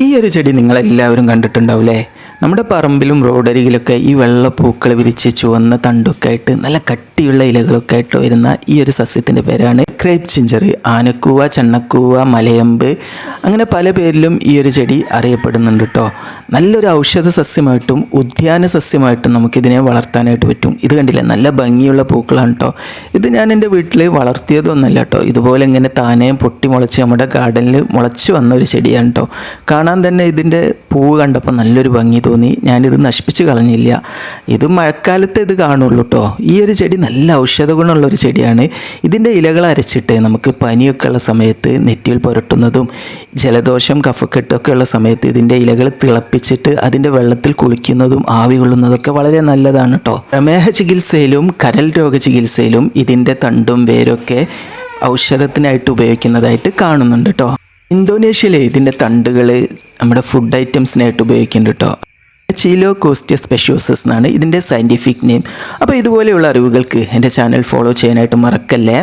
ഈ ഒരു ചെടി നിങ്ങളെല്ലാവരും കണ്ടിട്ടുണ്ടാവില്ലേ നമ്മുടെ പറമ്പിലും റോഡരികിലൊക്കെ ഈ വെള്ളപ്പൂക്കൾ വിരിച്ച് ചുവന്ന തണ്ടൊക്കെ ആയിട്ട് നല്ല കട്ടിയുള്ള ഇലകളൊക്കെ ആയിട്ട് വരുന്ന ഈ ഒരു സസ്യത്തിന്റെ പേരാണ് ക്രേപ്പ് ചിഞ്ചർ. ആനക്കൂവ ചെണ്ണക്കൂവ മലയമ്പ് അങ്ങനെ പല പേരിലും ഈ ഒരു ചെടി അറിയപ്പെടുന്നുണ്ട് കേട്ടോ നല്ലൊരു ഔഷധ സസ്യമായിട്ടും ഉദ്യാന സസ്യമായിട്ടും നമുക്കിതിനെ വളർത്താനായിട്ട് പറ്റും. ഇത് കണ്ടില്ല? നല്ല ഭംഗിയുള്ള പൂക്കളാണ് കേട്ടോ ഇത് ഞാൻ എന്റെ വീട്ടിൽ വളർത്തിയതൊന്നുമല്ല കേട്ടോ ഇതുപോലെ ഇങ്ങനെ താനേ പൊട്ടി മുളച്ച് നമ്മുടെ ഗാർഡനിൽ മുളച്ച് വന്ന ഒരു ചെടിയാണ് കേട്ടോ കാണാൻ തന്നെ ഇതിന്റെ പൂവ് കണ്ടപ്പോൾ നല്ലൊരു ഭംഗി തോന്നി. ഞാനിത് നശിപ്പിച്ച് കളഞ്ഞില്ല. ഇത് മഴക്കാലത്ത് ഇത് കാണുള്ളൂ കേട്ടോ ഈ ഒരു ചെടി നല്ല ഔഷധ ഗുണമുള്ള ഒരു ചെടിയാണ്. ഇതിന്റെ ഇലകൾ അരച്ചിട്ട് നമുക്ക് പനിയൊക്കെ ഉള്ള സമയത്ത് നെറ്റിയിൽ പുരട്ടുന്നതും ജലദോഷം കഫക്കെട്ടൊക്കെ ഉള്ള സമയത്ത് ഇതിന്റെ ഇലകൾ തിളപ്പിച്ചിട്ട് അതിന്റെ വെള്ളത്തിൽ കുളിക്കുന്നതും ആവി കൊള്ളുന്നതൊക്കെ വളരെ നല്ലതാണ് കേട്ടോ പ്രമേഹ ചികിത്സയിലും കരൽ രോഗ ചികിത്സയിലും ഇതിന്റെ തണ്ടും വേരൊക്കെ ഔഷധത്തിനായിട്ട് ഉപയോഗിക്കുന്നതായിട്ട് കാണുന്നുണ്ട് കേട്ടോ ഇന്തോനേഷ്യയിലെ ഇതിന്റെ തണ്ടുകൾ നമ്മുടെ ഫുഡ് ഐറ്റംസിനായിട്ട് ഉപയോഗിക്കുന്നുണ്ട് കേട്ടോ ചീലോ കോസ്റ്റിയ സ്പെഷ്യോസസ് എന്നാണ് ഇതിന്റെ സയന്റിഫിക് നെയിം അപ്പോൾ ഇതുപോലെയുള്ള അറിവുകൾക്ക് എന്റെ ചാനൽ ഫോളോ ചെയ്യാനായിട്ട് മറക്കല്ലേ?